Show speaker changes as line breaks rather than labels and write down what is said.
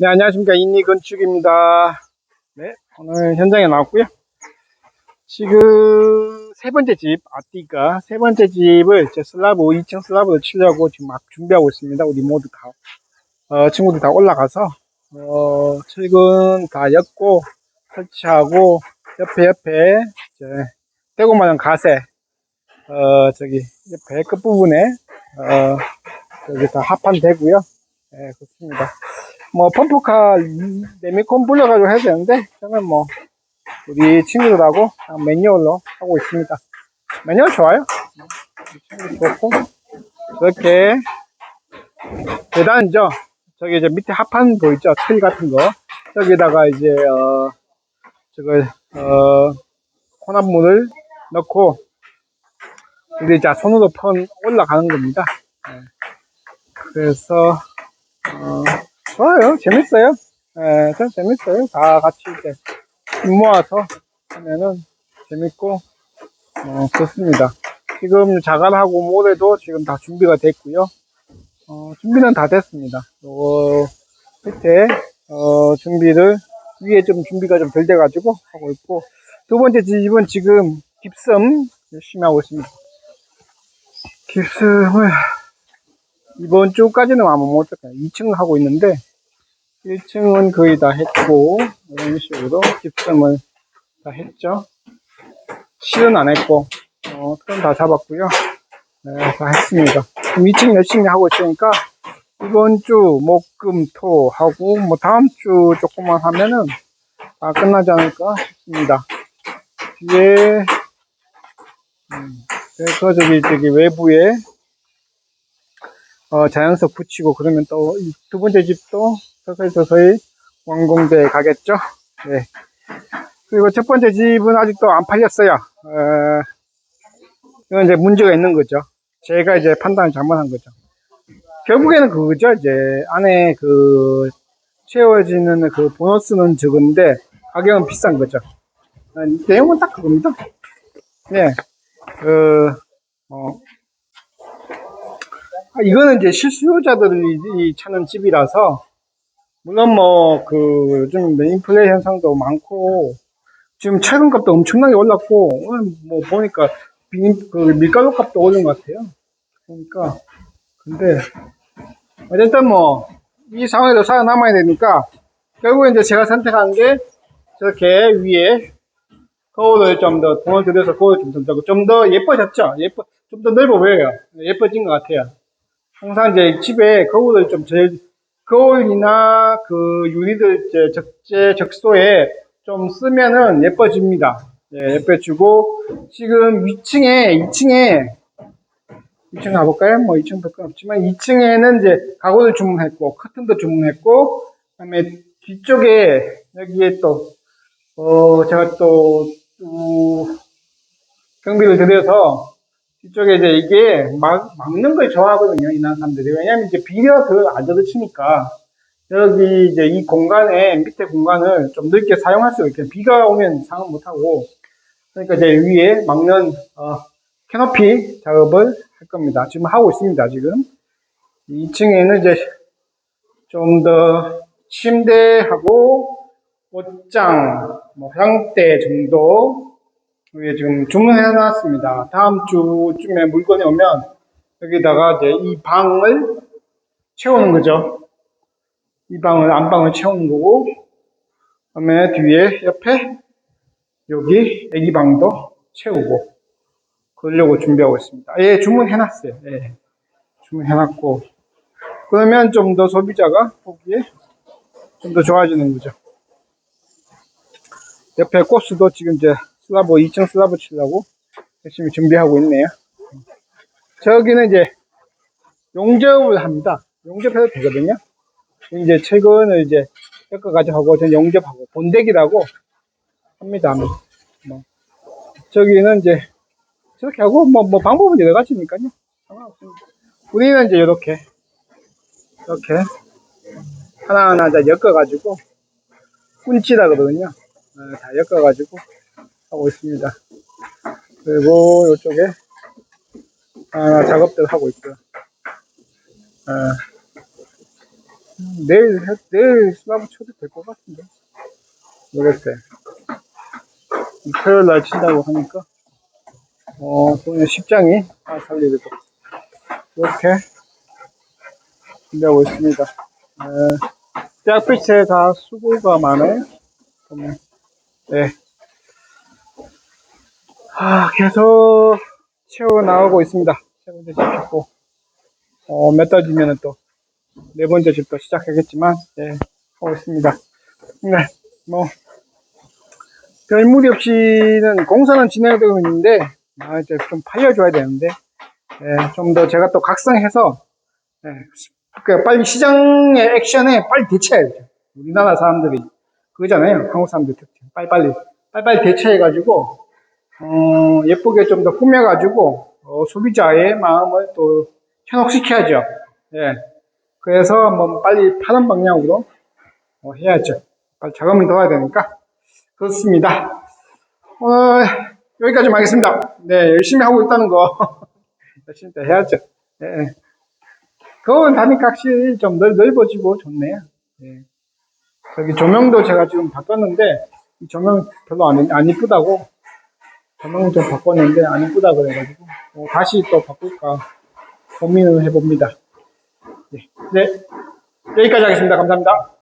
네, 안녕하십니까. 인니 건축입니다. 네, 오늘 현장에 나왔고요. 지금 세 번째 집, 아띠가 세 번째 집을 제 슬라브, 2층 슬라브를 치려고 지금 막 준비하고 있습니다. 우리 모두 다, 어, 친구들 다 올라가서, 어, 철근 다 엮고, 설치하고, 옆에 옆에, 이제, 대구 마련 가세, 어, 저기, 옆에 끝부분에, 어, 여기 다 합판 되고요. 네, 그렇습니다. 뭐 펌프카 레미콘 불러가지고 해야 되는데 저는 뭐 우리 친구들하고 매뉴얼로 하고 있습니다. 매뉴얼 좋아요? 좋고 이렇게 계단이죠? 저기 이제 밑에 합판 보이죠? 철 같은 거. 여기다가 이제 어 저걸 어 혼합물을 넣고 이제 이제 손으로 편 올라가는 겁니다. 네. 그래서 어 좋아요. 재밌어요. 예, 참 재밌어요. 다 같이 힘 모아서 하면은 재밌고, 어, 그렇습니다. 지금 자갈하고 모래도 지금 다 준비가 됐고요. 어, 준비는 다 됐습니다. 요 밑에, 어, 준비를, 위에 좀 준비가 좀 덜 돼가지고 하고 있고, 두 번째 집은 지금 깁섬 열심히 하고 있습니다. 깁섬을, 이번 주까지는 아마 못할까요? 2층 하고 있는데, 1층은 거의 다 했고, 이런 식으로 깁섬을 다 했죠. 실은 안 했고, 어, 틀은 다 잡았고요. 네, 다 했습니다. 지금 2층 열심히 하고 있으니까, 이번 주, 목, 금, 토 하고, 뭐, 다음 주 조금만 하면은, 다 끝나지 않을까 싶습니다. 뒤에, 음, 그래서 저기, 저기 외부에, 어, 자연석 붙이고 그러면 또 두 번째 집도 서서히 서서히 완공돼 가겠죠. 네. 그리고 첫 번째 집은 아직도 안 팔렸어요. 어, 이건 이제 문제가 있는 거죠. 제가 이제 판단을 잘못한 거죠. 결국에는 그거죠. 이제 안에 그 채워지는 그 보너스는 적은데 가격은 비싼 거죠. 어, 내용은 딱 그겁니다. 네. 그, 어, 아, 이거는 이제 실수요자들이 찾는 집이라서, 물론 뭐, 그, 요즘 인플레 현상도 많고, 지금 최근 값도 엄청나게 올랐고, 오늘 뭐 보니까, 비, 그 밀가루 값도 오른 것 같아요. 그러니까, 근데, 어쨌든 뭐, 이 상황에서 살아남아야 되니까, 결국에 이제 제가 선택한 게, 저렇게 위에, 거울을 좀 더, 돈을 들여서 거울을 좀 더, 좀 더 예뻐졌죠? 예뻐, 좀 더 넓어 보여요. 예뻐진 것 같아요. 항상 이제 집에 거울을 좀 제일 거울이나 그 유리들 이제 적재 적소에 좀 쓰면은 예뻐집니다. 예, 예뻐지고 지금 위층에 2층에 2층 가볼까요? 뭐 2층 볼건 없지만 2층에는 이제 가구를 주문했고 커튼도 주문했고 그다음에 뒤쪽에 여기에 또 어, 제가 또, 또 경비를 들여서 이쪽에 이제 이게 막, 막는 걸 좋아하거든요, 이난 사람들이. 왜냐면 이제 비가 그안 젖어치니까. 여기 이제 이 공간에, 밑에 공간을 좀 넓게 사용할 수 있게. 비가 오면 상은 못하고. 그러니까 이제 위에 막는, 어, 캐노피 작업을 할 겁니다. 지금 하고 있습니다, 지금. 2층에는 이제 좀 더 침대하고 옷장, 뭐, 화장대 정도 여기 지금 주문해 놨습니다. 다음 주쯤에 물건이 오면 여기다가 이제 이 방을 채우는 거죠. 이 방을 안방을 채우는 거고 그다음에 뒤에 옆에 여기 애기 방도 채우고 그러려고 준비하고 있습니다. 예, 주문해 놨어요. 예. 주문해 놨고 그러면 좀 더 소비자가 보기에 좀 더 좋아지는 거죠. 옆에 코스도 지금 이제 슬라브 2층 슬라브 치려고 열심히 준비하고 있네요. 저기는 이제 용접을 합니다. 용접해도 되거든요. 이제 최근을 이제 엮어가지고 하고 전 용접하고 본대기라고 합니다. 뭐 저기는 이제 저렇게 하고 뭐, 뭐 방법은 여러 가지니까요. 상관없습니다. 우리는 이제 이렇게 이렇게 하나하나 이제 엮어가지고 꾼치라 그러거든요. 어, 다 엮어가지고 하고 있습니다. 그리고 이쪽에 아, 작업들 하고 있고요. 아, 내일, 해- 내일 슬라브 쳐도 될 것 같은데. 모르겠어요. 토요일 날 친다고 하니까. 어, 오늘 십장이 아, 살리고 이렇게 준비하고 있습니다. 에, 대학빛에 다 수고가 많아요. 네. 아, 계속 채워 나오고 있습니다. 세 번째 집 짓고, 어, 몇 달 뒤면은 또, 네 번째 집도 시작하겠지만, 네, 하고 있습니다. 네, 뭐, 별 무리 없이는 공사는 진행되고 있는데, 아, 이제 좀 팔려줘야 되는데, 예, 좀더 제가 또 각성해서, 예, 그 빨리 시장의 액션에 빨리 대처해야죠. 우리나라 사람들이 그거잖아요. 한국 사람들 특징. 빨리빨리, 빨리빨리 대처해가지고, 어, 예쁘게 좀 더 꾸며가지고, 어, 소비자의 마음을 또 현혹시켜야죠. 예. 그래서 뭐 빨리 파는 방향으로 어, 해야죠. 빨리 자금이 넣어야 되니까. 그렇습니다. 어, 여기까지 하겠습니다. 네, 열심히 하고 있다는 거. 열심히 또 해야죠. 예, 예. 거울 단위값이 좀 넓, 넓어지고 좋네요. 예. 저기 조명도 제가 지금 바꿨는데, 이 조명 별로 안, 안 이쁘다고, 조명 좀 바꿨는데 안 이쁘다 그래가지고, 어, 다시 또 바꿀까 고민을 해봅니다. 네, 네. 여기까지 하겠습니다. 감사합니다.